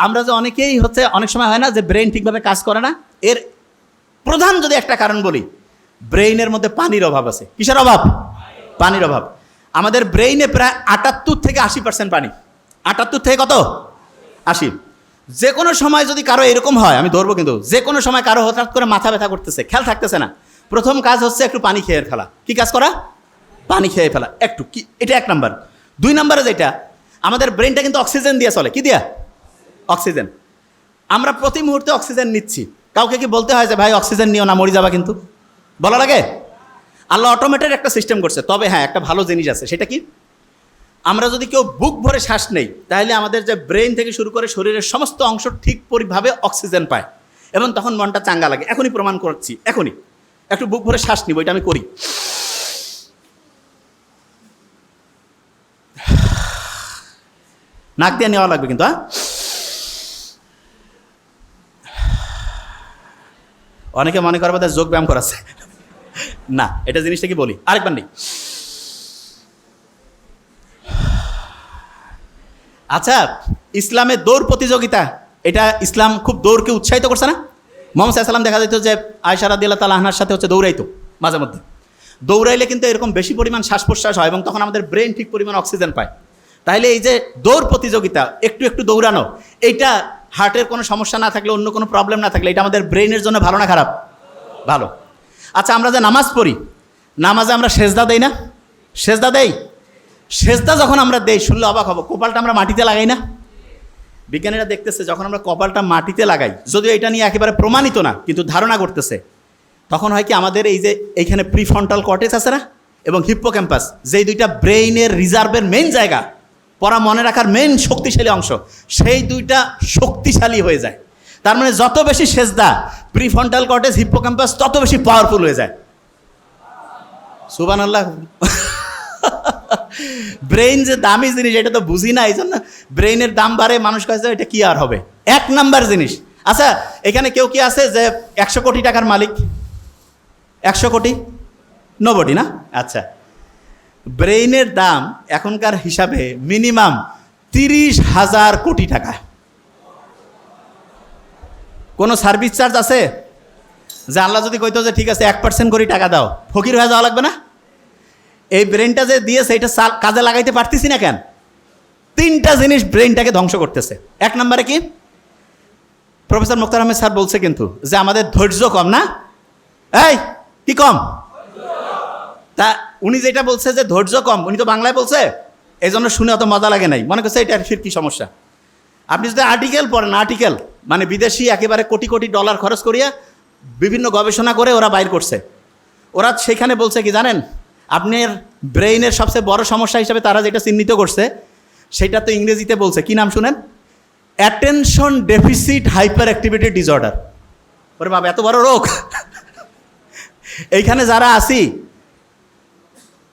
আমরা যে অনেকেই হচ্ছে, অনেক সময় হয় না যে ব্রেন ঠিকভাবে কাজ করে না? এর প্রধান যদি একটা কারণ বলি, ব্রেইনের মধ্যে পানির অভাব আছে। কিসের অভাব? পানির অভাব। আমাদের ব্রেইনে প্রায় আটাত্তর থেকে আশি পার্সেন্ট পানি। আটাত্তর থেকে কত? আশি। যে কোনো সময় যদি কারও এরকম হয়, আমি ধরবো কিন্তু, যে কোনো সময় কারও হঠাৎ করে মাথা ব্যথা করতেছে, খেয়াল থাকতেছে না। প্রথম কাজ হচ্ছে একটু পানি খেয়ে ফেলা। কি কাজ করা? পানি খেয়ে ফেলা। একটু, কি এটা এক নাম্বার। দুই নম্বরে যেটা, আমাদের ব্রেনটা কিন্তু অক্সিজেন দিয়ে চলে। কি দিয়া? অক্সিজেন। আমরা প্রতি মুহূর্তে অক্সিজেন নিচ্ছি। কাউকে কি বলতে হয় যে, ভাই, অক্সিজেন নিও না, মরি যাবা কিন্তু? বলা লাগে? আল্লাহ অটোমেটেড একটা সিস্টেম করছে। তবে হ্যাঁ একটা ভালো জিনিস আছে। সেটা কি? আমরা যদি কেউ বুক ভরে শ্বাস নেই, তাহলে আমাদের যে ব্রেন থেকে শুরু করে শরীরের সমস্ত অংশ ঠিক পরিভাবে অক্সিজেন পায় এবং তখন মনটা চাঙ্গা লাগে। এখনই প্রমাণ করছি, এখনই। একটু বুক ভরে শ্বাস নিব, এটা আমি করি। নাক দিয়ে নেওয়া লাগবে কিন্তু হ্যাঁ অনেকে মনে করবে তার যোগ ব্যায়াম করাচ্ছে। না, এটা জিনিসটা কি বলি? আরেকবার নেই আচ্ছা ইসলামে দৌড় প্রতিযোগিতা, এটা ইসলাম খুব দৌড়কে উৎসাহিত করছে না? মোহাম্মদ সাল্লাম দেখা যেত যে আয়সারা দিল্লা তাল আহনার সাথে হচ্ছে দৌড়াইতো, মাঝে মধ্যে। দৌড়াইলে কিন্তু এরকম বেশি পরিমাণ শ্বাস প্রশ্বাস হয় এবং তখন আমাদের ব্রেন ঠিক পরিমাণ অক্সিজেন পায়। তাহলে এই যে দৌড় প্রতিযোগিতা, একটু একটু দৌড়ানো, এইটা হার্টের কোনো সমস্যা না থাকলে, অন্য কোনো প্রবলেম না থাকলে, এটা আমাদের ব্রেনের জন্য ভালো না খারাপ? ভালো। আচ্ছা আমরা যে নামাজ পড়ি, নামাজে আমরা সেজদা দেই না? সেজদা দেই? সেজদা যখন আমরা দেই, শুনলে অবাক হব, কপালটা আমরা মাটিতে লাগাই না? বিজ্ঞানীরা দেখতেছে, যখন আমরা কপালটা মাটিতে লাগাই, যদিও এটা নিয়ে একেবারে প্রমাণিত না, কিন্তু ধারণা করতেছে, তখন হয় কি আমাদের এই যে এইখানে প্রিফ্রন্টাল কটেজ আছে না? এবং হিপ্পো ক্যাম্পাস যেই দুইটা ব্রেইনের রিজার্ভের মেন জায়গা পড়া মনে রাখার মেন শক্তিশালী অংশ, সেই দুইটা শক্তিশালী হয়ে যায়। তার মানে যত বেশি সেজদা প্রিফ্রন্টাল কর্টেজ হিপ্পোক্যাম্পাস তত বেশি পাওয়ারফুল হয়ে যায়। সুবান আল্লাহ ব্রেইন যে দামি জিনিস, এটা তো বুঝি না এই জন্য ব্রেইনের দাম বাড়ে, মানুষ কাছে এটা কি আর হবে? এক নাম্বার জিনিস। আচ্ছা এখানে কেউ কি আছে যে একশো কোটি টাকার মালিক? একশো কোটি? নবটি না? আচ্ছা। ব্রেইনের দাম এখনকার হিসাবে মিনিমাম তিরিশ হাজার কোটি টাকা। কোনো সার্ভিস চার্জ আছে? যে আল্লাহ যদি কইতো যে ঠিক আছে, এক পার্সেন্ট করে টাকা দাও, ফকির হয়ে যাওয়া লাগবে না? এই ব্রেনটা যে দিয়েছে, এটা কাজে লাগাইতে পারতেছি না কেন? তিনটা জিনিস ব্রেনটাকে ধ্বংস করতেছে। এক নম্বরে কি? প্রফেসর মুক্তার আহমেদ স্যার বলছে কিন্তু যে আমাদের ধৈর্য কম না? এই, কি কম? তা উনি যেটা বলছে যে ধৈর্য কম, উনি তো বাংলায় বলছে এই জন্য শুনে অত মজা লাগে নাই। মনে করছে এটা ফির কি সমস্যা? আপনি যদি আর্টিকেল পড়েন আর্টিকেল মানে বিদেশি একেবারে কোটি কোটি ডলার খরচ করিয়া বিভিন্ন গবেষণা করে ওরা বাইর করছে। ওরা সেখানে বলছে কি জানেন আপনার ব্রেইনের সবচেয়ে বড় সমস্যা হিসাবে তারা যেটা চিহ্নিত করছে, সেটা তো ইংরেজিতে বলছে। কি নাম শুনেন? Attention deficit hyper activity disorder ওরে বাবা, এত বড় রোগ। এইখানে যারা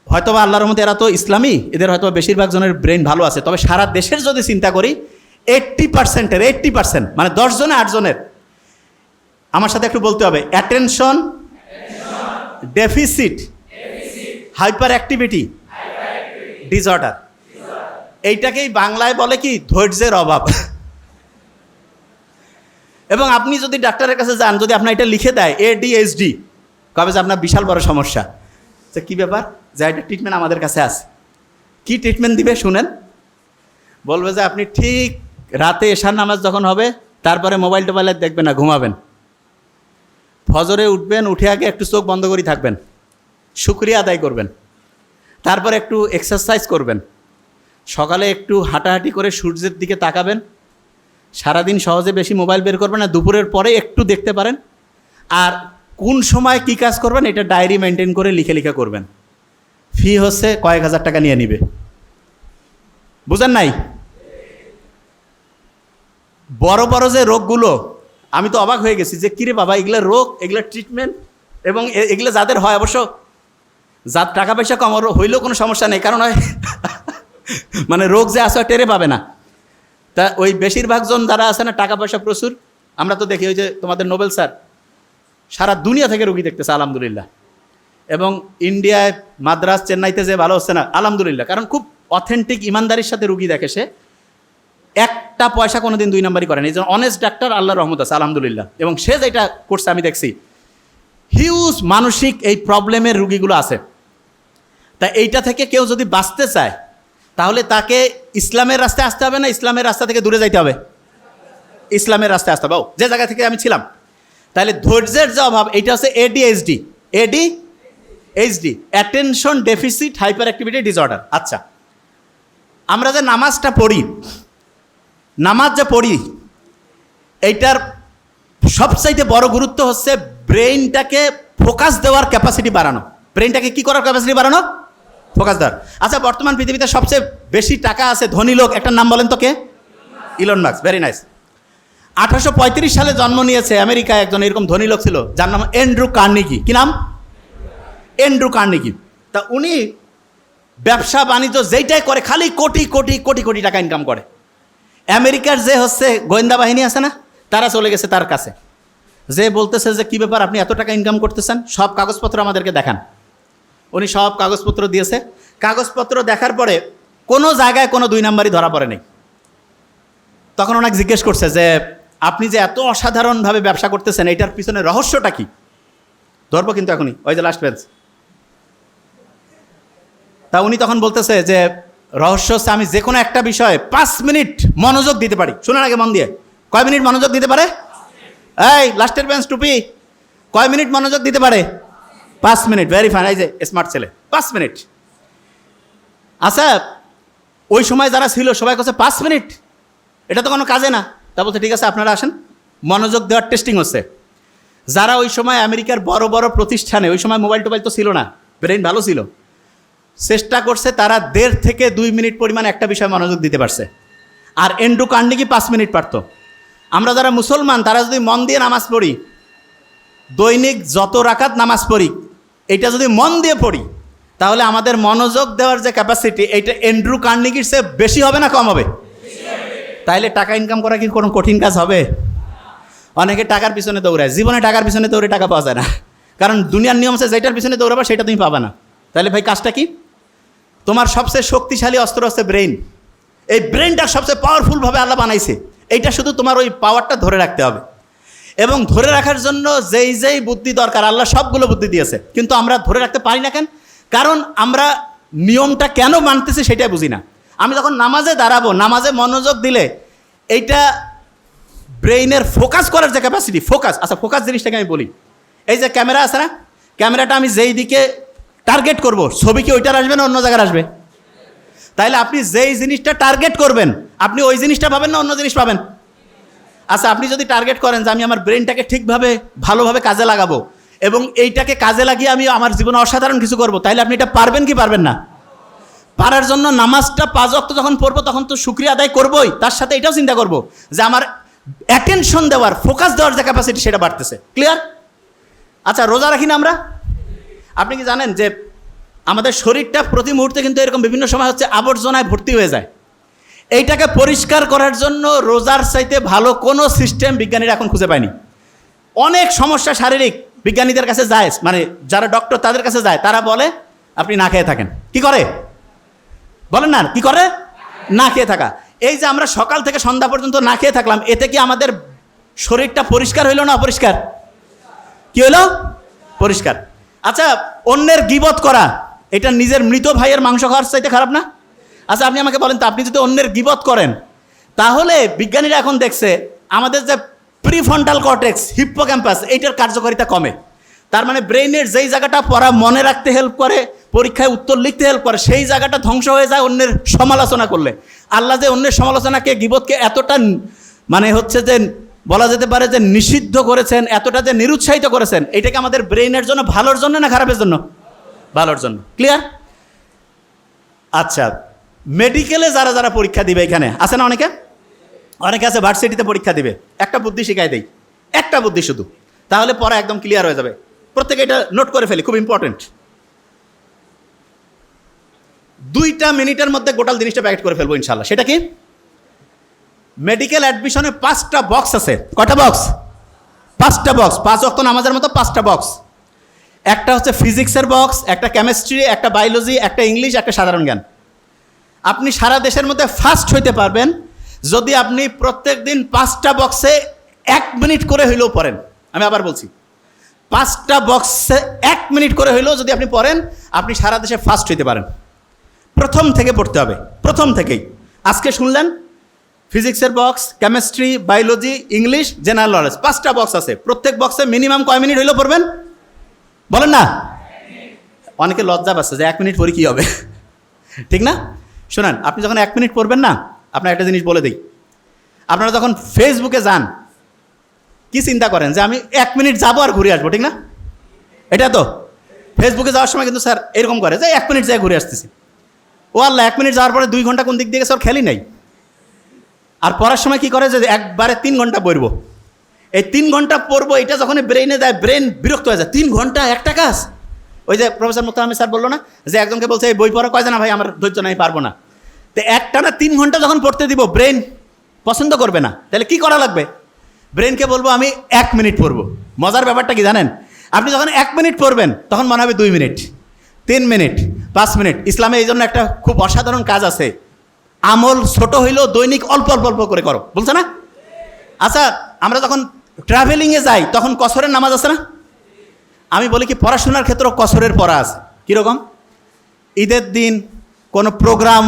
আছি হয়তোবা আল্লাহর মধ্যে এরা তো ইসলামী, এদের হয়তো বেশিরভাগ জনের ব্রেন ভালো আছে। তবে সারা দেশের যদি চিন্তা করি এইট্টি পার্সেন্টের এইট্টি পার্সেন্ট মানে দশ জনে আট আমার সাথে একটু বলতে হবে attention deficit hyper activity disorder এইটাকেই বাংলায় বলে কি, ধৈর্যের অভাব। এবং আপনি যদি ডাক্তারের কাছে যান, যদি আপনার এটা লিখে দেয় এডিএইচডি কবে যে আপনার বিশাল বড় সমস্যা। তো কী ব্যাপার? যে এটা ট্রিটমেন্ট আমাদের কাছে আছে। কি ট্রিটমেন্ট দিবে শুনেন? বলবে যে আপনি ঠিক রাতে এশার নামাজ যখন হবে, তারপরে মোবাইল টোবাইল দেখবেন না, ঘুমাবেন। ফজরে উঠবেন, উঠে আগে একটু চোখ বন্ধ করে থাকবেন। শুক্রিয়া আদায় করবেন। তারপরে একটু এক্সারসাইজ করবেন। সকালে একটু হাঁটাহাঁটি করে সূর্যের দিকে তাকাবেন। সারাদিন সহজে বেশি মোবাইল বের করবেন না, দুপুরের পরে একটু দেখতে পারেন। আর কোন সময় কী কাজ করবেন, এটা ডায়েরি মেনটেন করে লিখে লিখে করবেন। ফি হচ্ছে কয়েক হাজার টাকা নিয়ে নিবে। বুঝেন নাই? বড় বড় যে রোগগুলো, আমি তো অবাক হয়ে গেছি যে কিরে বাবা, এগুলো রোগ, এগুলো ট্রিটমেন্ট এবং এগুলো যাদের হয় অবশ্য, যার টাকা পয়সা কম হইলেও কোনো সমস্যা নেই, কারণ হয় মানে রোগ যে আসে টেরে পাবে না। তা ওই বেশিরভাগ জন যারা আছে না, টাকা পয়সা প্রচুর। আমরা তো দেখি ওই যে তোমাদের নোবেল স্যার সারা দুনিয়া থেকে রুগী দেখতেছে আলহামদুলিল্লাহ। এবং ইন্ডিয়ায় মাদ্রাস চেন্নাইতে যে ভালো হচ্ছে না আলহামদুলিল্লাহ। কারণ খুব অথেন্টিক ইমানদারির সাথে রুগী দেখে সে একটা পয়সা কোনোদিন দুই নম্বরই করেন এই জন্য অনেস্ট ডাক্তার আল্লাহ রহমত আছে আলহামদুলিল্লাহ। এবং সে যেটা করছে আমি দেখছি হিউজ মানসিক এই প্রবলেমের রুগীগুলো আছে। তা এইটা থেকে কেউ যদি বাঁচতে চায় তাহলে তাকে ইসলামের রাস্তায় আসতে হবে না ইসলামের রাস্তা থেকে দূরে যাইতে হবে? ইসলামের রাস্তায় আসতে হবে। ও, যে জায়গা থেকে আমি ছিলাম তাহলে ধৈর্যের যে অভাব, এটা হচ্ছে ADHD AD HD attention deficit hyper activity disorder আচ্ছা আমরা যে নামাজটা পড়ি, নামাজ যে পড়ি, এইটার সবচাইতে বড় গুরুত্ব হচ্ছে ব্রেইনটাকে ফোকাস দেওয়ার ক্যাপাসিটি বাড়ানো। ব্রেইনটাকে কি করার ক্যাপাসিটি বাড়ানো? ফোকাস দেওয়ার। আচ্ছা বর্তমান পৃথিবীতে সবচেয়ে বেশি টাকা আছে ধনী লোক, একটা নাম বলেন তো কে? ইলন মার্কস ভেরি নাইস আঠারোশো পঁয়ত্রিশ সালে জন্ম নিয়েছে আমেরিকায় একজন এরকম ধনী লোক ছিল, যার নাম এন্ড্রু কার্নিকি কি নাম? এন্ড্রু কার্নিকি তা উনি ব্যবসা বাণিজ্য যেইটাই করে, খালি কোটি কোটি কোটি কোটি টাকা ইনকাম করে। আমেরিকার যে হচ্ছে গোয়েন্দা বাহিনী আছে না, তারা চলে গেছে তার কাছে। যে বলতেছে যে, কী ব্যাপার, আপনি এত টাকা ইনকাম করতেছেন? সব কাগজপত্র আমাদেরকে দেখান। উনি সব কাগজপত্র দিয়েছে। কাগজপত্র দেখার পরে কোনো জায়গায় কোনো দুই নাম্বারই ধরা পড়ে নেই তখন ওনাকে জিজ্ঞেস করছে যে আপনি যে এত অসাধারণভাবে ব্যবসা করতেছেন, এটার পিছনে রহস্যটা কি? ধরবো কিন্তু এখনই। ওই যে লাস্ট বেঞ্চ তা উনি তখন বলতেছে যে, রহস্য হচ্ছে আমি যে কোনো একটা বিষয়ে পাঁচ মিনিট মনোযোগ দিতে পারি। শোনার আগে মন দিয়ে। কয় মিনিট মনোযোগ দিতে পারে? এই লাস্টের বেঞ্চ টুপি। কয় মিনিট মনোযোগ দিতে পারে? পাঁচ মিনিট। ভেরি ফাইন এই যে স্মার্ট ছেলে। পাঁচ মিনিট। আচ্ছা ওই সময় যারা ছিল, সবাই কাছে পাঁচ মিনিট? এটা তো কোনো কাজে না। তা বলছে, ঠিক আছে, আপনারা আসেন। মনোযোগ দেওয়ার টেস্টিং হচ্ছে। যারা ওই সময় আমেরিকার বড় বড় প্রতিষ্ঠানে, ওই সময় মোবাইল টোবাইল তো ছিল না ব্রেন ভালো ছিল, চেষ্টা করছে তারা দেড় থেকে দুই মিনিট পরিমাণ একটা বিষয়ে মনোযোগ দিতে পারছে। আর এন্ডু কান্ডিকি পাঁচ মিনিট পারত। আমরা যারা মুসলমান, তারা যদি মন দিয়ে নামাজ পড়ি, দৈনিক যত রাকাত নামাজ পড়ি, এটা যদি মন দিয়ে পড়ি, তাহলে আমাদের মনোযোগ দেওয়ার যে ক্যাপাসিটি এইটা এন্ড্রু কার্নিকির চেয়ে বেশি হবে না, কম হবে? তাইলে টাকা ইনকাম করা কি কোনো কঠিন কাজ হবে? অনেকে টাকার পিছনে দৌড়ায়। জীবনে টাকার পিছনে দৌড়ে টাকা পাওয়া যায় না। কারণ দুনিয়ার নিয়ম আছে যেটার পিছনে দৌড়াবা, সেটা তুমি পাবে না। তাহলে ভাই, কাজটা কি? তোমার সবচেয়ে শক্তিশালী অস্ত্র হচ্ছে ব্রেইন এই ব্রেনটা সবচেয়ে পাওয়ারফুলভাবে আল্লাহ বানাইছে। এইটা শুধু তোমার ওই পাওয়ারটা ধরে রাখতে হবে। এবং ধরে রাখার জন্য যেই যেই বুদ্ধি দরকার, আল্লাহ সবগুলো বুদ্ধি দিয়েছে। কিন্তু আমরা ধরে রাখতে পারি না কেন? কারণ আমরা নিয়মটা কেন মানতেছি সেটাই বুঝি না। আমি যখন নামাজে দাঁড়াবো, নামাজে মনোযোগ দিলে এইটা ব্রেইনের ফোকাস করার যে ক্যাপাসিটি ফোকাস। আচ্ছা ফোকাস জিনিসটাকে আমি বলি। এই যে ক্যামেরা আছে না? ক্যামেরাটা আমি যেই দিকে টার্গেট করব, ছবি কি ওইটার আসবে না অন্য জায়গায় আসবে? তাইলে আপনি যেই জিনিসটা টার্গেট করবেন, আপনি ওই জিনিসটা পাবেন না অন্য জিনিস পাবেন? আচ্ছা আপনি যদি টার্গেট করেন যে আমি আমার ব্রেনটাকে ঠিকভাবে, ভালোভাবে কাজে লাগাবো, এবং এইটাকে কাজে লাগিয়ে আমি আমার জীবনে অসাধারণ কিছু করব, তাইলে আপনি এটা পারবেন কি পারবেন না? পারার জন্য নামাজটা পাঁচ অক্ত যখন পড়ব, তখন তো শুক্রিয়া আদায় করবোই। তার সাথে এটাও চিন্তা করব যে আমার অ্যাটেনশন দেওয়ার ফোকাস দেওয়ার যে ক্যাপাসিটি সেটা বাড়তেছে। ক্লিয়ার আচ্ছা রোজা রাখি না আমরা? আপনি কি জানেন যে আমাদের শরীরটা প্রতি মুহূর্তে কিন্তু এরকম বিভিন্ন সময় হচ্ছে আবর্জনায় ভর্তি হয়ে যায়। এইটাকে পরিষ্কার করার জন্য রোজার চাইতে ভালো কোনো সিস্টেম বিজ্ঞানীরা এখন খুঁজে পায়নি। অনেক সমস্যা শারীরিক বিজ্ঞানীদের কাছে যায় মানে যারা ডক্টর তাদের কাছে যায়, তারা বলে, আপনি না খেয়ে থাকেন। কি করে? বলেন না, কি করে? না খেয়ে থাকা। এই যে আমরা সকাল থেকে সন্ধ্যা পর্যন্ত না খেয়ে থাকলাম, এতে কি আমাদের শরীরটা পরিষ্কার হইল না অপরিষ্কার? কি হলো পরিষ্কার। আচ্ছা অন্যের গিবত করা, এটা নিজের মৃত ভাইয়ের মাংস খাওয়ার চাইতে খারাপ না? আচ্ছা আপনি আমাকে বলেন তো, আপনি যদি অন্যের গিবত করেন, তাহলে বিজ্ঞানীরা এখন দেখছে, আমাদের যে প্রিফন্টাল কর্টেক্স হিপ্পো ক্যাম্পাস এইটার কার্যকারিতা কমে। তার মানে ব্রেইনের যেই জায়গাটা পড়া মনে রাখতে হেল্প করে, পরীক্ষায় উত্তর লিখতে হেল্প করে, সেই জায়গাটা ধ্বংস হয়ে যায় অন্যের সমালোচনা করলে। আল্লাহ যে অন্যের সমালোচনাকে, গিবতকে এতটা মানে হচ্ছে যে বলা যেতে পারে যে নিষিদ্ধ করেছেন, এতটা যে নিরুৎসাহিত করেছেন, এটাকে আমাদের ব্রেইনের জন্য ভালোর জন্য না খারাপের জন্য? ভালোর জন্য। ক্লিয়ার আচ্ছা মেডিকেলে যারা যারা পরীক্ষা দিবে এখানে, আছে না অনেকে? অনেকে আছে ভার্সিটিতে পরীক্ষা দিবে। একটা বুদ্ধি শিখাই দেই। একটা বুদ্ধি শুধু। তাহলে পরে একদম ক্লিয়ার হয়ে যাবে। প্রত্যেকে এটা নোট করে ফেলি, খুব ইম্পর্টেন্ট দুইটা মিনিটের মধ্যে গোটাল জিনিসটা প্যাকেট করে ফেলব ইনশাল্লাহ সেটা কি? মেডিকেল অ্যাডমিশনে পাঁচটা বক্স আছে। কটা বক্স পাঁচটা বক্স পাঁচ অক্ত নামাজের মতো পাঁচটা বক্স একটা হচ্ছে ফিজিক্সের বক্স একটা কেমিস্ট্রি একটা বায়োলজি একটা ইংলিশ একটা সাধারণ জ্ঞান। আপনি সারা দেশের মধ্যে ফার্স্ট হইতে পারবেন যদি আপনি প্রত্যেক দিন পাঁচটা বক্সে এক মিনিট করে হইলেও পড়েন। আমি আবার বলছি পাঁচটা বক্সে এক মিনিট করে হইলেও যদি আপনি পড়েন, আপনি সারা দেশে ফার্স্ট হইতে পারেন। প্রথম থেকে পড়তে হবে, প্রথম থেকেই। আজকে শুনলেন ফিজিক্সের box chemistry biology English general knowledge পাঁচটা বক্স আছে। প্রত্যেক বক্সে মিনিমাম কয় মিনিট হইলেও পড়বেন? বলেন না? অনেকে লজ্জা পাচ্ছে যে এক মিনিট পরে কী হবে? ঠিক না? শোনেন, আপনি যখন এক মিনিট পড়বেন না, আপনার একটা জিনিস বলে দিই। আপনারা যখন ফেসবুকে যান কি চিন্তা করেন যে আমি এক মিনিট যাব আর ঘুরে আসব, ঠিক না? এটা তো। ফেসবুকে যাওয়ার সময় কিন্তু স্যার এরকম করে যে এক মিনিট যাই ঘুরে আসতেছি। ও আল্লাহ, এক মিনিট যাওয়ার পরে দুই ঘণ্টা কোন দিক দিয়ে গেছে? খেলি নাই। আর পড়ার সময় কি করে যে একবারে তিন ঘণ্টা পড়ব? এই তিন ঘণ্টা পড়ব, এটা যখন ব্রেনে দেয় ব্রেন বিরক্ত হয়ে যায়। তিন ঘণ্টা একটা কাজ? ওই যে প্রফেসর মুক্তার স্যার বলল না যে একজনকে বলছে, এই বই পড়া। কয়, না ভাই, আমার ধৈর্য নাই, পারব না। তো একটা না তিন ঘণ্টা যখন পড়তে দিব ব্রেন পছন্দ করবে না। তাহলে কি করা লাগবে? ব্রেনকে বলব আমি এক মিনিট পড়ব। মজার ব্যাপারটা কি জানেন? আপনি যখন এক মিনিট পড়বেন, তখন মনে হবে দুই মিনিট, তিন মিনিট, পাঁচ মিনিট। ইসলামে এই জন্য একটা খুব অসাধারণ কাজ আছে। আমল ছোট হইলেও দৈনিক অল্প অল্প অল্প করে করো। বলছে না? আচ্ছা আমরা যখন ট্রাভেলিংয়ে যাই, তখন কসরের নামাজ আছে না? আমি বলি কি, পড়াশোনার ক্ষেত্রেও কসরের পড়া আছে। কীরকম? ঈদের দিন কোনো প্রোগ্রাম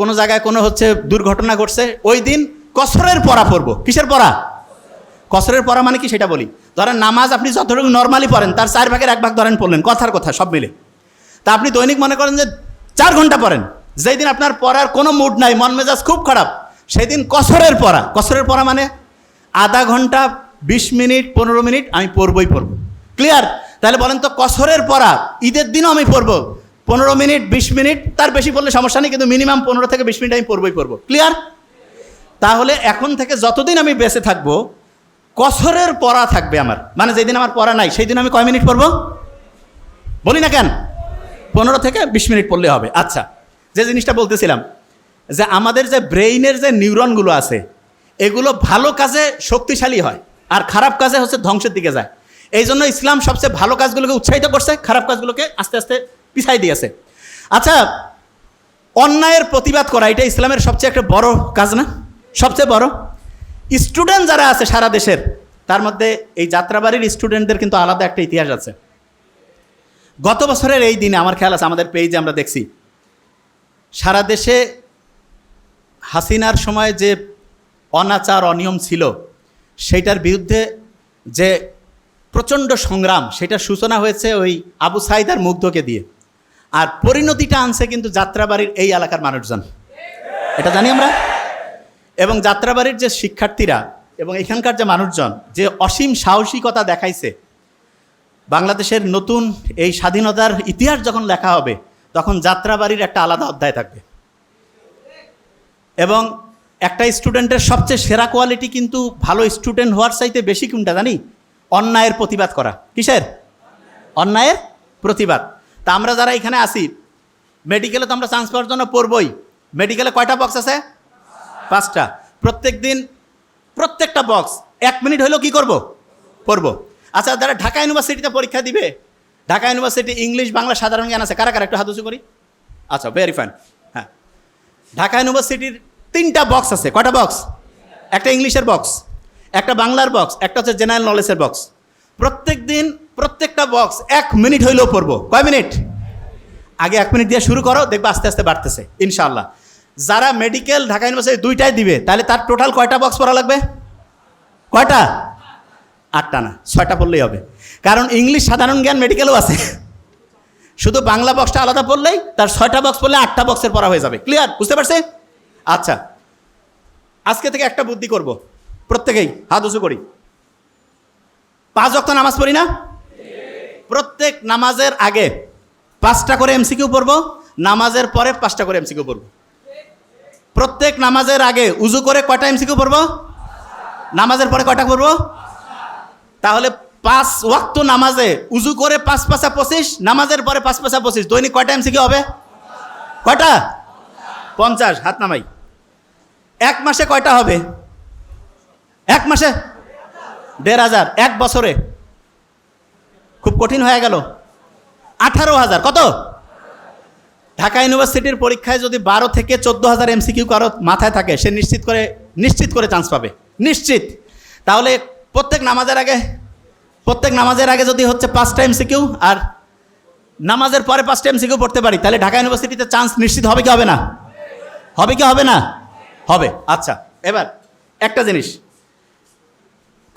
কোনো জায়গায় কোনো হচ্ছে দুর্ঘটনা ঘটছে, ওই দিন কসরের পড়া পড়ব। কিসের পড়া? কসরের পড়া মানে কি সেটা বলি? ধরেন নামাজ আপনি যতটুকু নর্মালি পড়েন, তার চার ভাগের এক ভাগ ধরেন পড়লেন, কথার কথা, সব মিলে। তা আপনি দৈনিক মনে করেন যে চার ঘণ্টা পড়েন। যেই দিন আপনার পড়ার কোনো মুড নাই, মন মেজাজ খুব খারাপ, সেই দিন কসরের পড়া। কসরের পড়া মানে আধা ঘণ্টা, বিশ মিনিট, পনেরো মিনিট আমি পড়বই পড়ব। ক্লিয়ার তাহলে বলেন তো কসরের পড়া, ঈদের দিনও আমি পড়ব। পনেরো মিনিট, বিশ মিনিট, তার বেশি পড়লে সমস্যা নেই, কিন্তু মিনিমাম পনেরো থেকে বিশ মিনিট আমি পড়বই পড়ব। ক্লিয়ার তাহলে এখন থেকে যতদিন আমি বেঁচে থাকব কসরের পড়া থাকবে আমার। মানে যেদিন আমার পড়া নাই সেই দিন আমি কয় মিনিট পড়ব? বলি না কেন? পনেরো থেকে বিশ মিনিট পড়লে হবে। আচ্ছা যে জিনিসটা বলতেছিলাম, যে আমাদের যে ব্রেইনের যে নিউরনগুলো আছে, এগুলো ভালো কাজে শক্তিশালী হয়, আর খারাপ কাজে হচ্ছে ধ্বংসের দিকে যায়। এই জন্য ইসলাম সবচেয়ে ভালো কাজগুলোকে উৎসাহিত করছে, খারাপ কাজগুলোকে আস্তে আস্তে পিছাই দিয়েছে। আচ্ছা অন্যায়ের প্রতিবাদ করা, এটা ইসলামের সবচেয়ে একটা বড় কাজ না? সবচেয়ে বড়? স্টুডেন্ট যারা আছে সারা দেশের, তার মধ্যে এই যাত্রাবাড়ির স্টুডেন্টদের কিন্তু আলাদা একটা ইতিহাস আছে। গত বছরের এই দিনে আমার খেয়াল আছে, আমাদের পেজে আমরা দেখছি, সারা দেশে হাসিনার সময় যে অনাচার, অনিয়ম ছিল, সেইটার বিরুদ্ধে যে প্রচণ্ড সংগ্রাম, সেটার সূচনা হয়েছে ওই আবু সাইদার মুগ্ধকে দিয়ে। আর পরিণতিটা আনছে কিন্তু যাত্রাবাড়ির এই এলাকার মানুষজন। এটা জানি আমরা? এবং যাত্রাবাড়ির যে শিক্ষার্থীরা এবং এখানকার যে মানুষজন যে অসীম সাহসিকতা দেখাইছে, বাংলাদেশের নতুন এই স্বাধীনতার ইতিহাস যখন লেখা হবে, তখন যাত্রাবাড়ির একটা আলাদা অধ্যায় থাকবে। এবং একটা স্টুডেন্টের সবচেয়ে সেরা কোয়ালিটি কিন্তু ভালো স্টুডেন্ট হওয়ার চাইতে বেশি কোনটা জানি? অন্যায়ের প্রতিবাদ করা। কিসের? অন্যায়ের প্রতিবাদ। তা আমরা যারা এখানে আসি মেডিকেলে তো আমরা চান্স পাওয়ার জন্য পড়বই। মেডিকেলে কয়টা বক্স আছে? পাঁচটা। প্রত্যেক দিন প্রত্যেকটা বক্স এক মিনিট হলেও কি করব? পড়ব। আচ্ছা যারা ঢাকা ইউনিভার্সিটিতে পরীক্ষা দিবে, ঢাকা ইউনিভার্সিটি ইংলিশ, বাংলা সাধারণ জ্ঞান আছে, কারা কারা একটু হাত উঁচু করি? আচ্ছা ভেরি ফাইন হ্যাঁ। ঢাকা ইউনিভার্সিটির তিনটা বক্স আছে। কটা বক্স একটা ইংলিশের বক্স একটা বাংলার বক্স একটা হচ্ছে জেনারেল নলেজের বক্স প্রত্যেক দিন প্রত্যেকটা বক্স এক মিনিট হইলেও পড়ব। কয় মিনিট আগে এক মিনিট দিয়ে শুরু করো, দেখবে আস্তে আস্তে বাড়তেছে ইনশাল্লাহ যারা মেডিকেল ঢাকা ইউনিভার্সিটি দুইটাই দিবে, তাহলে তার টোটাল কয়টা বক্স পড়া লাগবে? কয়টা? আটটা না, ছয়টা পড়লেই হবে। কারণ ইংলিশ সাধারণ জ্ঞান মেডিকেলও আছে। শুধু বাংলা বক্সটা আলাদা পড়লেই তার ছয়টা বক্স পড়লে আটটা বক্সের পড়া হয়ে যাবে। ক্লিয়ার বুঝতে পারছে আচ্ছা আজকে থেকে একটা বুদ্ধি করব। প্রত্যেকেই হাত উঁচু করি। পাঁচ অক্ত নামাজ পড়ি না? প্রত্যেক নামাজের আগে পাঁচটা করে এমসিকিউ পড়ব, নামাজের পরে পাঁচটা করে এমসিকিউ পড়ব। প্রত্যেক নামাজের আগে উজু করে কয়টা এমসিকিউ পড়ব? নামাজের পরে কয়টা পড়ব? তাহলে পাঁচ ওয়াক্ত নামাজে উজু করে পাঁচ পাঁচা পঁচিশ, নামাজের পরে পাঁচ পাঁচা পঁচিশ। দৈনিক কয়টা এমসিকিউ হবে? কয়টা? পঞ্চাশ। হাত নামাই। এক মাসে কয়টা হবে? এক মাসে? দেড় হাজার। এক বছরে? খুব কঠিন হয়ে গেল। আঠারো হাজার। কত? ঢাকা ইউনিভার্সিটির পরীক্ষায় যদি বারো থেকে চোদ্দ হাজার এমসিকিউ কারও মাথায় থাকে, সে নিশ্চিত করে নিশ্চিত করে চান্স পাবে। নিশ্চিত। তাহলে প্রত্যেক নামাজের আগে, প্রত্যেক নামাজের আগে যদি হচ্ছে পাঁচ টাইম সিকিউ আর নামাজের পরে পাঁচ টাইম সিকিউ পড়তে পারি, তাহলে ঢাকা ইউনিভার্সিটিতে চান্স নিশ্চিত হবে কি হবে না? হবে কি হবে না? হবে। আচ্ছা এবার একটা জিনিস।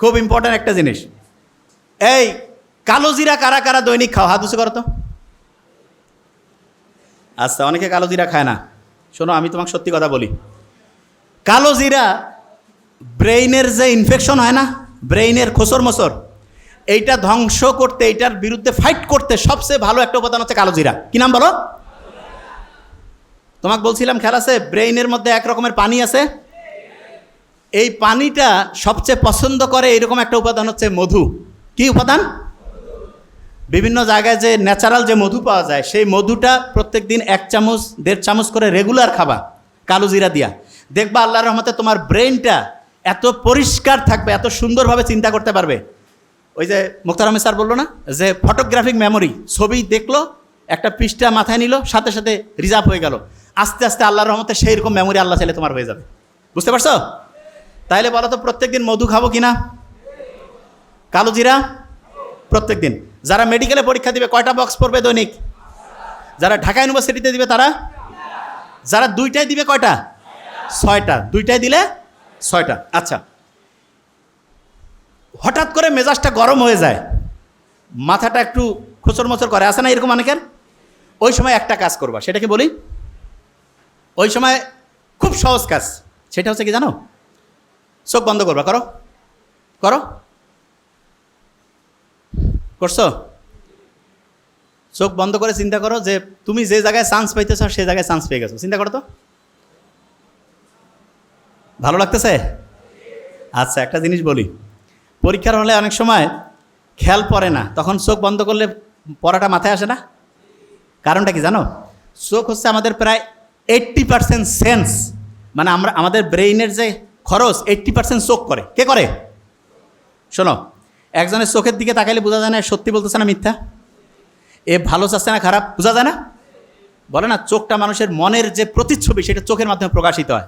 খুব ইম্পর্ট্যান্ট একটা জিনিস। এই কালো জিরা কারা কারা দৈনিক খাও? হাত উঁচু করো তো। আচ্ছা অনেকে কালো জিরা খায় না। শোনো, আমি তোমাকে সত্যি কথা বলি। কালো জিরা ব্রেইনের যে ইনফেকশন হয় না, ব্রেইনের খোসর মোসর এইটা ধ্বংস করতে, এইটার বিরুদ্ধে ফাইট করতে সবচেয়ে ভালো একটা উপাদান হচ্ছে কালো জিরা। কি নাম বলো? তোমাকে বলছিলাম, খেয়াল আছে? ব্রেইনের মধ্যে এক রকমের পানি আছে। এই পানিটা সবচেয়ে পছন্দ করে এরকম একটা উপাদান হচ্ছে মধু। কি উপাদান? বিভিন্ন জায়গায় যে ন্যাচারাল যে মধু পাওয়া যায়, সেই মধুটা প্রত্যেক দিন এক চামচ, দেড় চামচ করে রেগুলার খাবা, কালো জিরা দিয়া। দেখবা আল্লাহর রহমতে তোমার ব্রেনটা এত পরিষ্কার থাকবে, এত সুন্দরভাবে চিন্তা করতে পারবে। ওই যে মুক্তার আহমেদ স্যার বলল না, যে ফটোগ্রাফিক মেমোরি ছবি দেখল, একটা পৃষ্ঠা মাথায় নিল, সাথে সাথে রিজার্ভ হয়ে গেল। আস্তে আস্তে আল্লাহর রহমতে সেই রকম মেমোরি আল্লাহ চাইলে তোমার হয়ে যাবে। বুঝতে পারছ? তাইলে বলো তো প্রত্যেক দিন মধু খাব কিনা? কালো জিরা? প্রত্যেক দিন যারা মেডিকেলে পরীক্ষা দিবে, কয়টা বক্স পড়বে দৈনিক? যারা ঢাকা ইউনিভার্সিটিতে দিবে তারা? যারা দুইটাই দিবে কয়টা? ছয়টা। দুইটাই দিলে ছয়টা। আচ্ছা। হঠাৎ করে মেজাজটা গরম হয়ে যায়। মাথাটা একটু খোচর মোচর করে। আসে না এরকম অনেকের? ওই সময় একটা কাজ করবা। সেটা কি বলি? ওই সময় খুব সহজ কাজ। সেটা হচ্ছে কি জানো? চোখ বন্ধ করবা। করো। করো। করছ? চোখ বন্ধ করে চিন্তা করো যে তুমি যে জায়গায় চান্স পাইতেছ সেই জায়গায় চান্স পেয়ে গেছো। চিন্তা করো তো। ভালো লাগতেছে? আচ্ছা একটা জিনিস বলি। পরীক্ষার হলে অনেক সময় খেয়াল পড়ে না। তখন চোখ বন্ধ করলে পড়াটা মাথায় আসে না? কারণটা কি জানো? চোখ হচ্ছে আমাদের প্রায় এইট্টি পার্সেন্ট সেন্স মানে আমরা, আমাদের ব্রেইনের যে খরচ এইট্টি পার্সেন্ট চোখ করে। কে করে? শোনো একজনের চোখের দিকে তাকাইলে বোঝা যায় না সত্যি বলতেছে না মিথ্যা? এ ভালো চাচ্ছে না খারাপ, বোঝা যায় না? বলে না, চোখটা মানুষের মনের যে প্রতিচ্ছবি, সেটা চোখের মাধ্যমে প্রকাশিত হয়।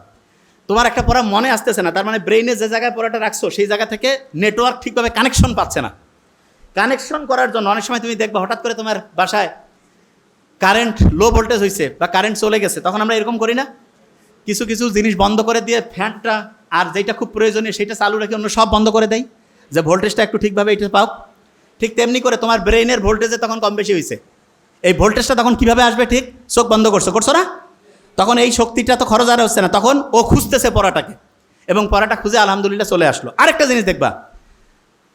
তোমার একটা পড়া মনে আসতেছে না, তার মানে ব্রেইনে যে জায়গায় পড়াটা রাখছো, সেই জায়গা থেকে নেটওয়ার্ক ঠিকভাবে কানেকশন পাচ্ছে না। কানেকশন করার জন্য অনেক সময় তুমি দেখবে, হঠাৎ করে তোমার বাসায় কারেন্ট লো ভোল্টেজ হয়েছে বা কারেন্ট চলে গেছে, তখন আমরা এরকম করি না। কিছু কিছু জিনিস বন্ধ করে দিয়ে ফ্যানটা আর যেটা খুব প্রয়োজনীয়, সেটা চালু রেখে অন্য সব বন্ধ করে দেয় যে ভোল্টেজটা একটু ঠিকভাবে এটা পাও, ঠিক তেমনি করে তোমার ব্রেইনের ভোল্টেজে তখন কম বেশি হয়েছে এই ভোল্টেজটা তখন কীভাবে আসবে ঠিক? চোখ বন্ধ করছ করছ না? তখন এই শক্তিটা তো খরচ আর হচ্ছে না, তখন ও খুঁজতেছে পড়াটাকে। এবং পড়াটা খুঁজে আলহামদুলিল্লাহ চলে আসলো। আরেকটা জিনিস দেখবা,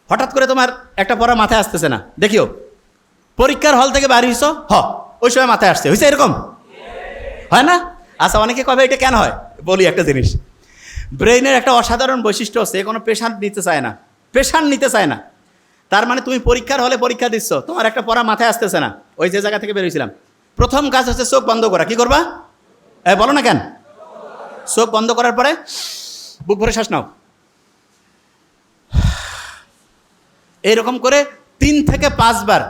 হঠাৎ করে তোমার একটা পড়া মাথায় আসতেছে না, দেখিও। পরীক্ষার হল থেকে বাড়ি হইছো? হ, ওই সময় মাথায় আসছে। হয়েছে এরকম? হয় না? আচ্ছা অনেকে কবে এটা কেন হয়? বলি একটা জিনিস। ব্রেইনের একটা অসাধারণ বৈশিষ্ট্য আছে কোনো প্রেশার নিতে চায় না। প্রেশার নিতে চায় না। তার মানে তুমি পরীক্ষার হলে পরীক্ষা দিচ্ছ, তোমার একটা পড়া মাথায় আসতেছে না। ওই যে জায়গা থেকে বেরিয়েছিলাম প্রথম কাজ হচ্ছে চোখ বন্ধ করা। কি করবা? এ, বলো না কেন? চোখ বন্ধ করার পরে বুক ভরে শ্বাস নাও। এইরকম করে তিন থেকে পাঁচবার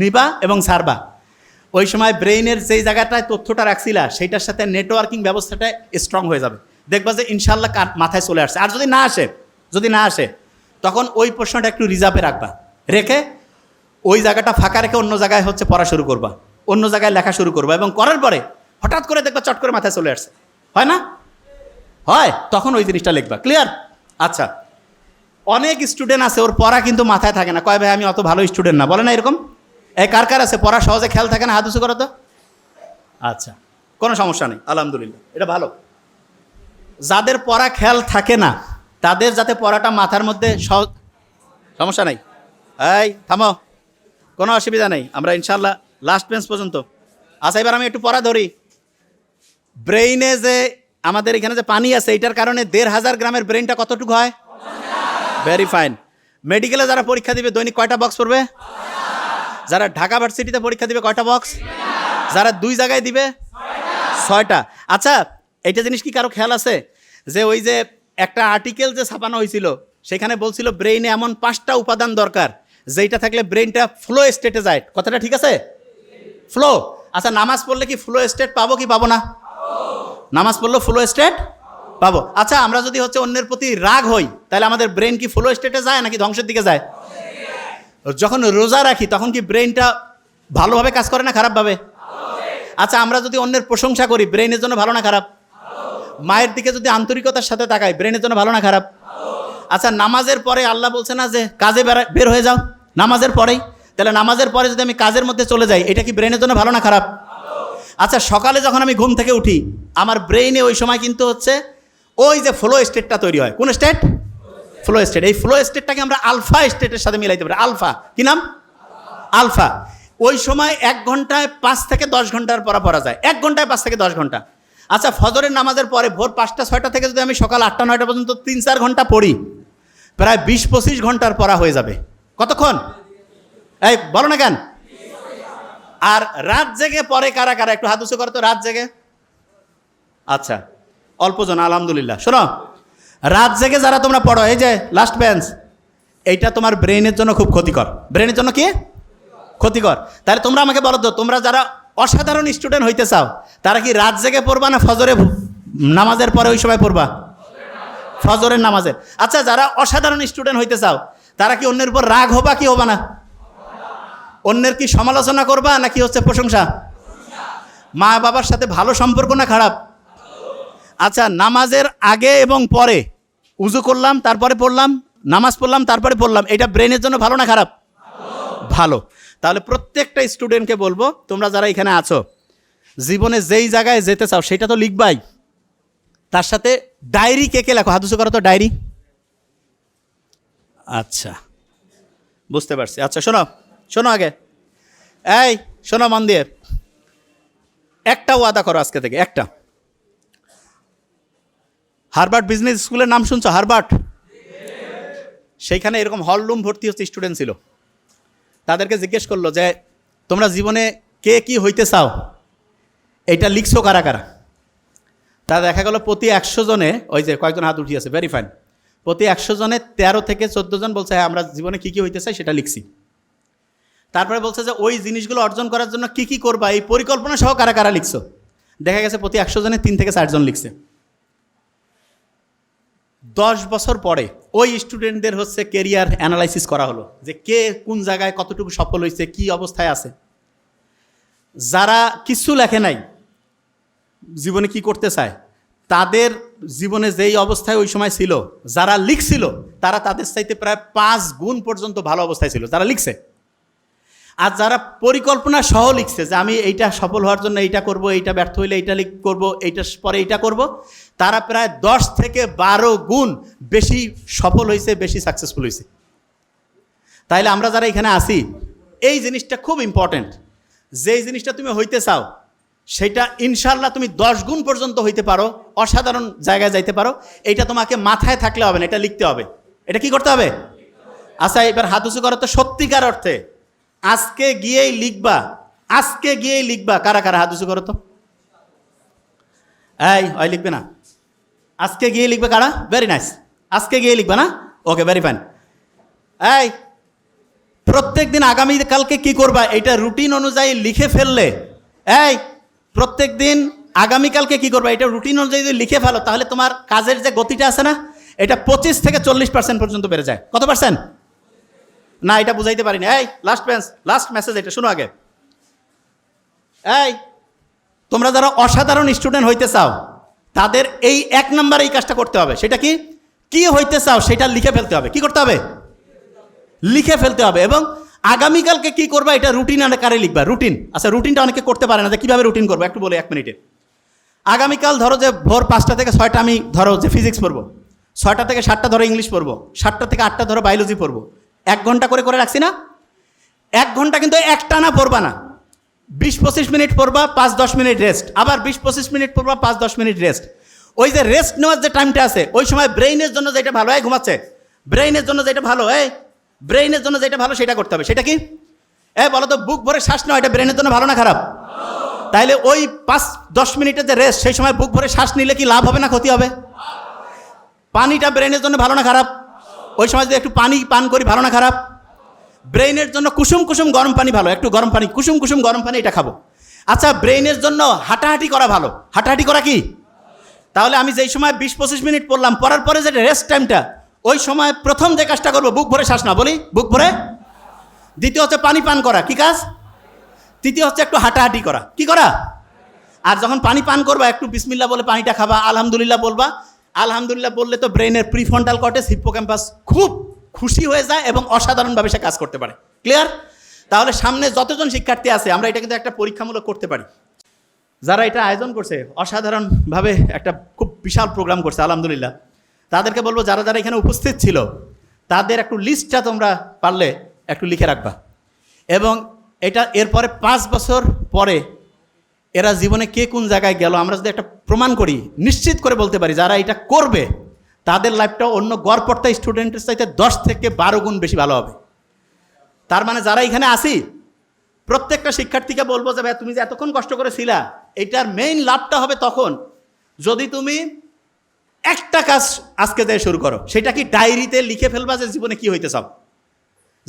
নিবা এবং ছাড়বা। ওই সময় ব্রেইনের যেই জায়গাটায় তথ্যটা রাখছিলা, সেইটার সাথে নেটওয়ার্কিং ব্যবস্থাটা স্ট্রং হয়ে যাবে। দেখবা যে ইনশাল্লাহ মাথায় চলে আসছে। আর যদি না আসে, যদি না আসে, তখন ওই প্রশ্নটা একটু রিজার্ভে রাখবা। রেখে ওই জায়গাটা ফাঁকা রেখে অন্য জায়গায় হচ্ছে পড়া শুরু করবা। অন্য জায়গায় লেখা শুরু করবা এবং করার পরে হঠাৎ করে দেখবা চট করে মাথায় চলে আসছে। হয় না? হয়, তখন ওই জিনিসটা লিখবা। ক্লিয়ার আচ্ছা। অনেক স্টুডেন্ট আছে, ওর পড়া কিন্তু মাথায় থাকে না। কয়, ভাই, আমি অত ভালো স্টুডেন্ট না। বলে না এরকম? এই কার কার আছে? পড়া সহজে খেয়াল থাকে না? হাত উঁচু করো তো। আচ্ছা। কোনো সমস্যা নেই, আলহামদুলিল্লাহ। এটা ভালো। যাদের পড়া খেয়াল থাকে না, তাদের যাতে পড়াটা মাথার মধ্যে সমস্যা নাই। এই, থামো। কোনো অসুবিধা নেই। আমরা ইনশাল্লাহ লাস্ট বেঞ্চ পর্যন্ত। আচ্ছা এবার আমি একটু পড়া ধরি। ব্রেইনে যে আমাদের এখানে যে পানি আছে এইটার কারণে দেড় হাজার গ্রামের ব্রেইনটা কতটুকু হয়? ভেরি ফাইন মেডিকেলে যারা পরীক্ষা দিবে, দৈনিক কয়টা বক্স পড়বে? যারা ঢাকা ভার্সিটিতে পরীক্ষা দিবে, কয়টা বক্স যারা দুই জায়গায় দিবে? ছয়টা। আচ্ছা এইটা জিনিস কি কারও খেয়াল আছে? যে ওই যে একটা আর্টিকেল যে ছাপানো হয়েছিল, সেখানে বলছিল ব্রেইনে এমন পাঁচটা উপাদান দরকার, যেইটা থাকলে ব্রেইনটা ফ্লো স্টেটে যায়। কথাটা ঠিক আছে? ফ্লো আচ্ছা নামাজ পড়লে কি ফ্লো স্টেট পাবো কি পাবো না? নামাজ পড়ল ফ্লো স্টেট পাবো। আচ্ছা আমরা যদি হচ্ছে অন্যের প্রতি রাগ হই, তাহলে আমাদের ব্রেন কি ফ্লো স্টেটে যায় নাকি ধ্বংসের দিকে যায়? যখন রোজা রাখি, তখন কি ব্রেনটা ভালোভাবে কাজ করে না খারাপভাবে? আচ্ছা আমরা যদি অন্যের প্রশংসা করি ব্রেনের জন্য ভালো না খারাপ? মায়ের দিকে যদি আন্তরিকতার সাথে তাকাই ব্রেনের জন্য ভালো না খারাপ? আচ্ছা নামাজের পরে আল্লাহ বলছে না যে, কাজে বেরা- হয়ে যাও। নামাজের পরেই। তাহলে নামাজের পরে যদি আমি কাজের মধ্যে চলে যাই, এটা কি ব্রেনের জন্য ভালো না খারাপ? আচ্ছা সকালে যখন আমি ঘুম থেকে উঠি, আমার ব্রেইনে ওই সময় কিন্তু হচ্ছে ওই যে ফ্লো স্টেটটা তৈরি হয়। কোন স্টেট ফ্লো স্টেট এই ফ্লো স্টেটটাকে আমরা আলফা স্টেটের সাথে মিলাইতে পারি। আলফা কি নাম? আলফা ওই সময় এক ঘন্টায় পাঁচ থেকে দশ ঘণ্টার পড়া পড়া যায়। এক ঘন্টায় পাঁচ থেকে দশ ঘণ্টা। আচ্ছা ফজরের নামাজের পরে ভোর পাঁচটা, ছয়টা থেকে যদি আমি সকাল আটটা, নয়টা পর্যন্ত তিন, চার ঘণ্টা পড়ি, প্রায় বিশ, পঁচিশ ঘণ্টার পড়া হয়ে যাবে। কতক্ষণ? এই, বলো না কেন? আর রাত জেগে পরে কারা কারা? একটু হাত উঁচু করো তো, রাত জেগে। আচ্ছা অল্প জন, আলহামদুলিল্লাহ। শোনো, রাত জেগে যারা তোমরা পড়ো, এই যে লাস্ট বেঞ্চ এইটা তোমার ব্রেনের জন্য খুব ক্ষতিকর। ব্রেনের জন্য কি? ক্ষতিকর। তাহলে তোমরা আমাকে বলো তো, তোমরা যারা অসাধারণ স্টুডেন্ট হইতে চাও, তারা কি রাত জেগে পড়বা না ফজরে নামাজের পরে ওই সময় পড়বা? ফজরের নামাজের আচ্ছা যারা অসাধারণ স্টুডেন্ট হইতে চাও, তারা কি অন্যের উপর রাগ হবা কি হবা না? অন্যের কি সমালোচনা করবা নাকি হচ্ছে প্রশংসা? মা বাবার সাথে ভালো সম্পর্ক না খারাপ? আচ্ছা নামাজের আগে এবং পরে উজু করলাম, তারপরে পড়লাম, নামাজ পড়লাম, তারপরে পড়লাম, এটা ব্রেনের জন্য ভালো না খারাপ? ভালো। তাহলে প্রত্যেকটা স্টুডেন্টকে বলব, তোমরা যারা এখানে আছো, জীবনে যেই জায়গায় যেতে চাও, সেটা তো লিখবাই। তার সাথে ডায়েরি কে কে লেখো? হাতুসু করো তো ডায়েরি আচ্ছা বুঝতে পারছি। আচ্ছা শোনো শোনো আগে। এই, শোনো মন দিয়ে একটা ওয়াদা করো আজকে থেকে, একটা। হারবার্ট বিজনেস স্কুলের নাম শুনছো? হারবার্ট? সেইখানে এরকম হল রুম ভর্তি হচ্ছে স্টুডেন্ট ছিল। তাদেরকে জিজ্ঞেস করল যে, তোমরা জীবনে কে কি হইতে চাও? এইটা লিখছো কারা কারা? তা দেখা গেল প্রতি একশো জনে, ওই যে কয়েকজন হাত উঠিয়েছে ভেরি ফাইন প্রতি একশো জনে তেরো থেকে চোদ্দ জন বলছে হ্যাঁ আমরা জীবনে কী কী হইতে চাই সেটা লিখছি। তারপরে বলছে যে, ওই জিনিসগুলো অর্জন করার জন্য কী কী করবা? এই পরিকল্পনা সহ কারা কারা লিখছো? দেখা গেছে প্রতি একশো জনে তিন থেকে চারজন লিখছে। দশ বছর পরে ওই স্টুডেন্টদের হচ্ছে কেরিয়ার অ্যানালাইসিস করা হলো যে কে কোন জায়গায় কতটুকু সফল হয়েছে, কি অবস্থায় আছে। যারা কিছু লেখে নাই, জীবনে কি করতে চায়, তাদের জীবনে যেই অবস্থায় ওই সময় ছিল, যারা লিখছিল, তারা তাদের চাইতে প্রায় পাঁচ গুণ পর্যন্ত ভালো অবস্থায় ছিল, যারা লিখছে। আর যারা পরিকল্পনা সহ লিখছে যে আমি এইটা সফল হওয়ার জন্য এইটা করব, এইটা ব্যর্থ হইলে এইটা লিখ, করব এইটার পরে এইটা করব, তারা প্রায় দশ থেকে বারো গুণ বেশি সফল হয়েছে বেশি সাকসেসফুল হয়েছে তাইলে আমরা যারা এখানে আসি এই জিনিসটা খুব ইম্পর্ট্যান্ট যেই জিনিসটা তুমি হইতে চাও, সেটা ইনশাল্লাহ তুমি দশ গুণ পর্যন্ত হইতে পারো, অসাধারণ জায়গায় যাইতে পারো। এইটা তোমাকে মাথায় থাকলে হবে না, এটা লিখতে হবে। এটা কি করতে হবে? আচ্ছা এবার হাত উঁচু করো তো সত্যিকার অর্থে। আজকে গিয়েই লিখবা, আজকে গিয়েই লিখবা। কারা কারা হাত উঁচু করো তো? এই, ওই লিখবে না। আজকে গিয়ে লিখবে কারা? ভেরি নাইস আজকে গিয়ে লিখবে না? ওকে ভেরি ফাইন এই, প্রত্যেক দিন আগামীকালকে কি করবা? এটা রুটিন অনুযায়ী লিখে ফেললে। এই, প্রত্যেক দিন আগামীকালকে কি করবা? এটা রুটিন অনুযায়ী যদি লিখে ফেলো, তাহলে তোমার কাজের যে গতিটা আছে না, এটা পঁচিশ থেকে চল্লিশ পার্সেন্ট পর্যন্ত বেড়ে যায়। কত পার্সেন্ট না, এটা বুঝাইতে পারিনি। এই লাস্ট বেঞ্চ লাস্ট মেসেজ এটা, শোনো আগে। এই, তোমরা যারা অসাধারণ স্টুডেন্ট হইতে চাও, তাদের এই এক নাম্বার এই কাজটা করতে হবে। সেটা কি? কি হইতে চাও সেটা লিখে ফেলতে হবে। কি করতে হবে? লিখে ফেলতে হবে এবং আগামীকালকে কি করবা? এটা রুটিন আকারে লিখবা? রুটিন আচ্ছা রুটিনটা অনেকে করতে পারে না যে কীভাবে রুটিন করব? একটু বলে এক মিনিটে আগামীকাল ধরো যে ভোর পাঁচটা থেকে ছয়টা আমি ধরো যে ফিজিক্স পড়ব। ছয়টা থেকে সাতটা ধরো ইংলিশ পড়ব। সাতটা থেকে আটটা ধরো বায়োলজি পড়ব। এক ঘণ্টা করে করে রাখছি না? এক ঘণ্টা কিন্তু একটানা পড়বা না। বিশ পঁচিশ মিনিট পড়বা, পাঁচ দশ মিনিট রেস্ট আবার বিশ পঁচিশ মিনিট পড়বা, পাঁচ দশ মিনিট রেস্ট ওই যে রেস্ট নেওয়ার যে টাইমটা আছে, ওই সময় ব্রেইনের জন্য যেটা ভালো হয় ঘুমাচ্ছে। ব্রেইনের জন্য যেটা ভালো হয় ব্রেইনের জন্য যেটা ভালো, সেটা করতে হবে। সেটা কি? এ, বলো তো, বুক ভরে শ্বাস নেওয়া এটা ব্রেনের জন্য ভালো না খারাপ? তাইলে ওই পাঁচ দশ মিনিটের যে রেস্ট সেই সময় বুক ভরে শ্বাস নিলে কি লাভ হবে না, ক্ষতি হবে? পানিটা ব্রেনের জন্য ভালো না খারাপ? ওই সময় যদি একটু পানি পান করি, ভালো না খারাপ? ব্রেইনের জন্য কুসুম কুসুম গরম পানি ভালো, একটু গরম পানি, কুসুম কুসুম গরম পানি এটা খাব। আচ্ছা ব্রেইনের জন্য হাঁটাহাঁটি করা ভালো। হাঁটাহাঁটি করা কি? তাহলে আমি যেই সময় বিশ পঁচিশ মিনিট পড়লাম, পড়ার পরে যে রেস্ট টাইমটা ওই সময় প্রথম যে কাজটা করব, বুক ভরে শ্বাস না বলি, বুক ভরে। দ্বিতীয় হচ্ছে পানি পান করা, কি কাজ? তৃতীয় হচ্ছে একটু হাঁটাহাঁটি করা, কি করা? আর যখন পানি পান করবা, একটু বিসমিল্লা বলে পানিটা খাবা, আলহামদুলিল্লাহ বলবা আলহামদুলিল্লাহ বললে তো ব্রেনের প্রিফ্রন্টাল কর্টেস হিপ্পোক্যাম্পাস খুব খুশি হয়ে যায় এবং অসাধারণভাবে সে কাজ করতে পারে। ক্লিয়ার তাহলে সামনে যতজন শিক্ষার্থী আছে, আমরা এটা কিন্তু একটা পরীক্ষামূলক করতে পারি। যারা এটা আয়োজন করছে, অসাধারণভাবে একটা খুব বিশাল প্রোগ্রাম করছে, আলহামদুলিল্লাহ। তাদেরকে বলব, যারা যারা এখানে উপস্থিত ছিল, তাদের একটু লিস্টটা তোমরা পারলে একটু লিখে রাখবা। এবং এটা এরপরে পাঁচ বছর পরে এরা জীবনে কে কোন জায়গায় গেল, আমরা যদি একটা প্রমাণ করি, নিশ্চিত করে বলতে পারি যারা এটা করবে, তাদের লাইফটা অন্য গড়পড়তা স্টুডেন্টের চাইতে দশ থেকে বারো গুণ বেশি ভালো হবে। তার মানে যারা এখানে আসি প্রত্যেকটা শিক্ষার্থীকে বলব যে ভাই তুমি যে এতক্ষণ কষ্ট করে ছিলা এটার মেইন লাভটা হবে তখন। যদি তুমি একটা কাজ আজকে দিয়ে শুরু করো, সেটা কি ডায়েরিতে লিখে ফেলবা যে জীবনে কি হইতে চাও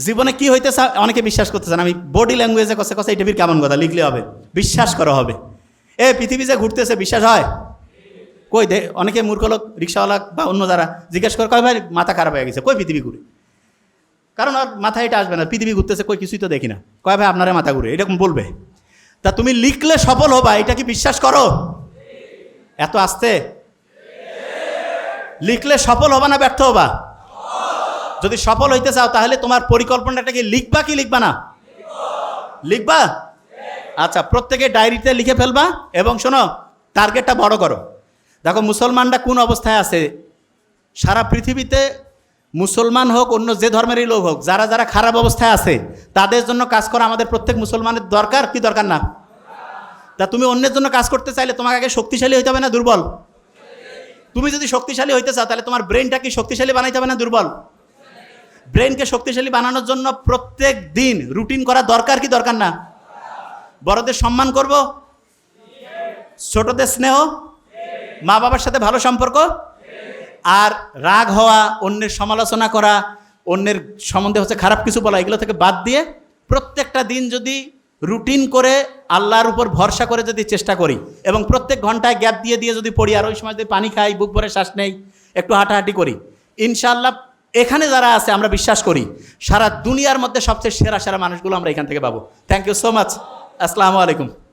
জীবনে কি হইতে চাও অনেকে বিশ্বাস করতে চান আমি বডি ল্যাঙ্গুয়েজে কষে কষে এটা কেমন কথা লিখলে হবে, বিশ্বাস করা হবে। এ, পৃথিবী যে ঘুরতেছে, বিশ্বাস হয়? কই দে, অনেকে মূর্খ লোক, রিক্সাওয়ালা বা অন্য যারা জিজ্ঞেস করে, কয় ভাই, মাথা খারাপ হয়ে গেছে, কই পৃথিবী ঘুরে? কারণ আর মাথায় এটা আসবে না, পৃথিবী ঘুরতেছে, কই কিছুই তো দেখি না। কয় ভাই, আপনারা মাথা ঘুরে, এরকম বলবে। তা তুমি লিখলে সফল হবা, এটা কি বিশ্বাস করো? এত আসতে? লিখলে সফল হবা না ব্যর্থ হবা? যদি সফল হইতে চাও, তাহলে তোমার পরিকল্পনাটা কি লিখবা কি লিখবা না? লিখবা? আচ্ছা প্রত্যেকে ডায়েরিতে লিখে ফেলবা এবং শোনো টার্গেটটা বড় করো। দেখো, মুসলমানরা কোন অবস্থায় আছে? সারা পৃথিবীতে মুসলমান হোক, অন্য যে ধর্মেরই লোক হোক, যারা যারা খারাপ অবস্থায় আছে, তাদের জন্য কাজ করা আমাদের প্রত্যেক মুসলমানের দরকার, কি দরকার না? তা তুমি অন্যের জন্য কাজ করতে চাইলে তোমাকে আগে শক্তিশালী হইতে হবে না, দুর্বল? তুমি যদি শক্তিশালী হইতে চাও, তাহলে তোমার ব্রেনটা কি শক্তিশালী বানাইতে হবে না, দুর্বল? ব্রেনকে শক্তিশালী বানানোর জন্য প্রত্যেক দিন রুটিন করা দরকার কি দরকার না? বড়দের সম্মান করব? ছোটদের স্নেহ? মা বাবার সাথে ভালো সম্পর্ক? আর রাগ হওয়া, অন্যের সমালোচনা করা, অন্যের সম্বন্ধে হচ্ছে খারাপ কিছু বলা, এগুলো থেকে বাদ দিয়ে প্রত্যেকটা দিন যদি রুটিন করে আল্লাহর উপর ভরসা করে যদি চেষ্টা করি এবং প্রত্যেক ঘন্টায় গ্যাপ দিয়ে দিয়ে যদি পড়ি, আর ওই সময় যদি পানি খাই, বুক ভরে শ্বাস নেই, একটু হাঁটাহাঁটি করি, ইনশাআল্লাহ এখানে যারা আছে, আমরা বিশ্বাস করি, সারা দুনিয়ার মধ্যে সবচেয়ে সেরা সেরা মানুষগুলো আমরা এখান থেকে পাবো। থ্যাংক ইউ সো মাচ আসসালামু আলাইকুম